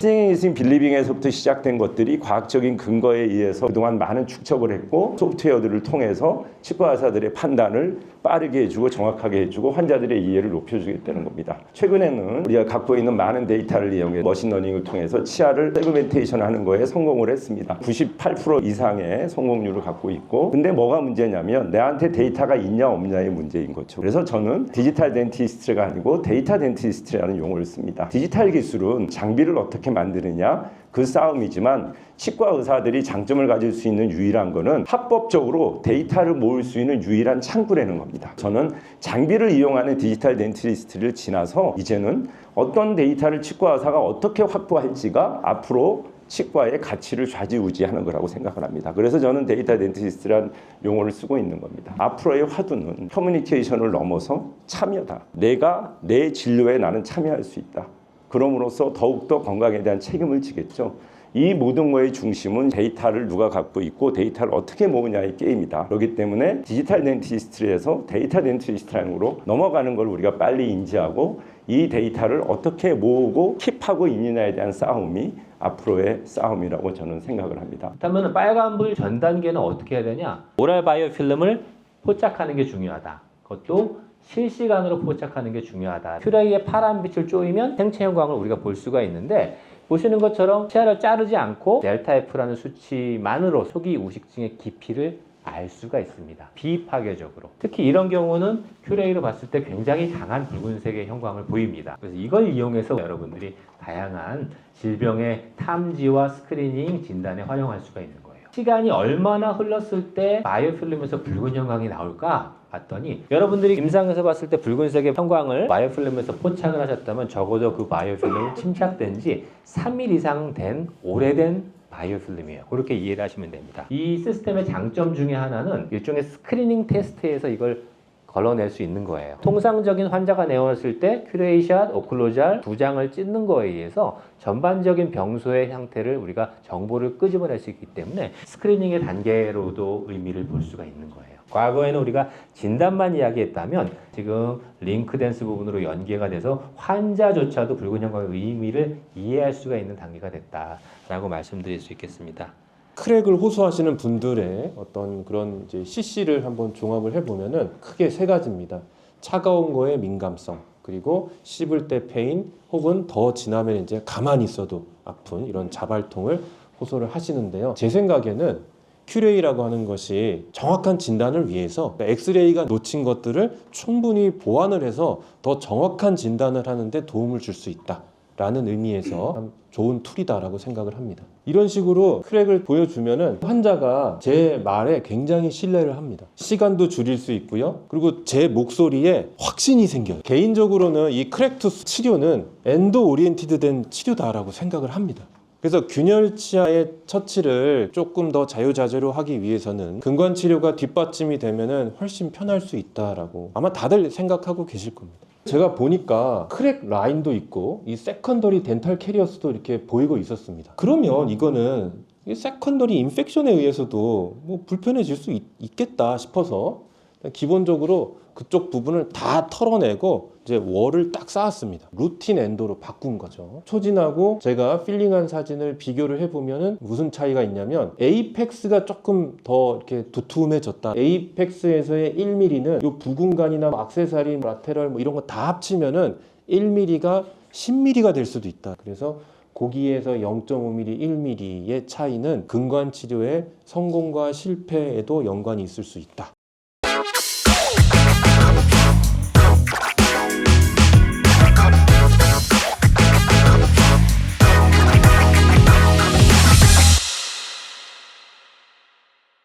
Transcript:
스테잉 빌리빙에서부터 시작된 것들이 과학적인 근거에 의해서 그동안 많은 추측을 했고 소프트웨어들을 통해서 치과 의사들의 판단을 빠르게 해주고 정확하게 해주고 환자들의 이해를 높여주겠다는 겁니다. 최근에는 우리가 갖고 있는 많은 데이터를 이용해 머신러닝을 통해서 치아를 세그멘테이션 하는 거에 성공을 했습니다. 98% 이상의 성공률을 갖고 있고 근데 뭐가 문제냐면 내한테 데이터가 있냐 없냐의 문제인 거죠. 그래서 저는 디지털 덴티스트가 아니고 데이터 덴티스트라는 용어를 씁니다. 디지털 기술은 장비를 어떻게 만드느냐 그 싸움이지만 치과 의사들이 장점을 가질 수 있는 유일한 거는 합법적으로 데이터를 모을 수 있는 유일한 창구라는 겁니다. 저는 장비를 이용하는 디지털 덴티스트를 지나서 이제는 어떤 데이터를 치과 의사가 어떻게 확보할지가 앞으로 치과의 가치를 좌지우지하는 거라고 생각을 합니다. 그래서 저는 데이터 덴티스트란 용어를 쓰고 있는 겁니다. 앞으로의 화두는 커뮤니케이션을 넘어서 참여다. 내가 내 진료에 나는 참여할 수 있다. 그럼으로써 더욱더 건강에 대한 책임을 지겠죠. 이 모든 거의 중심은 데이터를 누가 갖고 있고 데이터를 어떻게 모으냐의 게임이다. 그렇기 때문에 디지털 덴티스트에서 데이터 덴티스트라는으로 넘어가는 걸 우리가 빨리 인지하고 이 데이터를 어떻게 모으고 킵하고 있느냐에 대한 싸움이 앞으로의 싸움이라고 저는 생각을 합니다. 그렇다면 빨간불 전 단계는 어떻게 해야 되냐? 오랄 바이오 필름을 포착하는 게 중요하다. 그것도 실시간으로 포착하는 게 중요하다. 큐레이의 파란 빛을 쪼이면 생체 형광을 우리가 볼 수가 있는데 보시는 것처럼 치아를 자르지 않고 델타 F라는 수치만으로 속이 우식증의 깊이를 알 수가 있습니다. 비파괴적으로. 특히 이런 경우는 큐레이로 봤을 때 굉장히 강한 붉은색의 형광을 보입니다. 그래서 이걸 이용해서 여러분들이 다양한 질병의 탐지와 스크리닝 진단에 활용할 수가 있는 거예요. 시간이 얼마나 흘렀을 때 바이오필름에서 붉은 형광이 나올까? 봤더니 여러분들이 임상에서 봤을 때 붉은색의 형광을 바이오필름에서 포착을 하셨다면 적어도 그 바이오필름이 침착된 지 3일 이상 된 오래된 바이오필름이에요. 그렇게 이해를 하시면 됩니다. 이 시스템의 장점 중에 하나는 일종의 스크리닝 테스트에서 이걸 걸러낼 수 있는 거예요. 통상적인 환자가 내원했을 때 큐레이샷, 오클로잘 두 장을 찢는 거에 의해서 전반적인 병소의 형태를 우리가 정보를 끄집어낼 수 있기 때문에 스크리닝의 단계로도 의미를 볼 수가 있는 거예요. 과거에는 우리가 진단만 이야기했다면 지금 링크댄스 부분으로 연계가 돼서 환자조차도 붉은 형광의 의미를 이해할 수가 있는 단계가 됐다라고 말씀드릴 수 있겠습니다. 크랙을 호소하시는 분들의 어떤 그런 이제 CC를 한번 종합을 해보면은 크게 세 가지입니다. 차가운 거에 민감성, 그리고 씹을 때 페인, 혹은 더 지나면 이제 가만히 있어도 아픈 이런 자발통을 호소를 하시는데요. 제 생각에는 큐레이라고 하는 것이 정확한 진단을 위해서 엑스레이가 놓친 것들을 충분히 보완을 해서 더 정확한 진단을 하는데 도움을 줄 수 있다. 라는 의미에서 참 좋은 툴이다라고 생각을 합니다. 이런 식으로 크랙을 보여주면은 환자가 제 말에 굉장히 신뢰를 합니다. 시간도 줄일 수 있고요. 그리고 제 목소리에 확신이 생겨요. 개인적으로는 이 크랙투스 치료는 엔도 오리엔티드 된 치료다라고 생각을 합니다. 그래서 균열 치아의 처치를 조금 더 자유자재로 하기 위해서는 근관 치료가 뒷받침이 되면은 훨씬 편할 수 있다라고 아마 다들 생각하고 계실 겁니다. 제가 보니까 크랙 라인도 있고 이 세컨더리 덴탈 캐리어스도 이렇게 보이고 있었습니다. 그러면 이거는 이 세컨더리 인펙션에 의해서도 뭐 불편해질 수 있, 있겠다 싶어서 기본적으로 그쪽 부분을 다 털어내고 이제 월을 딱 쌓았습니다. 루틴 엔도로 바꾼 거죠. 초진하고 제가 필링한 사진을 비교를 해보면은 무슨 차이가 있냐면 에이펙스가 조금 더 이렇게 두툼해졌다. 에이펙스에서의 1mm는 요 부근간이나 악세사리, 라테럴 뭐 이런 거 다 합치면은 1mm가 10mm가 될 수도 있다. 그래서 고기에서 0.5mm, 1mm의 차이는 근관 치료의 성공과 실패에도 연관이 있을 수 있다.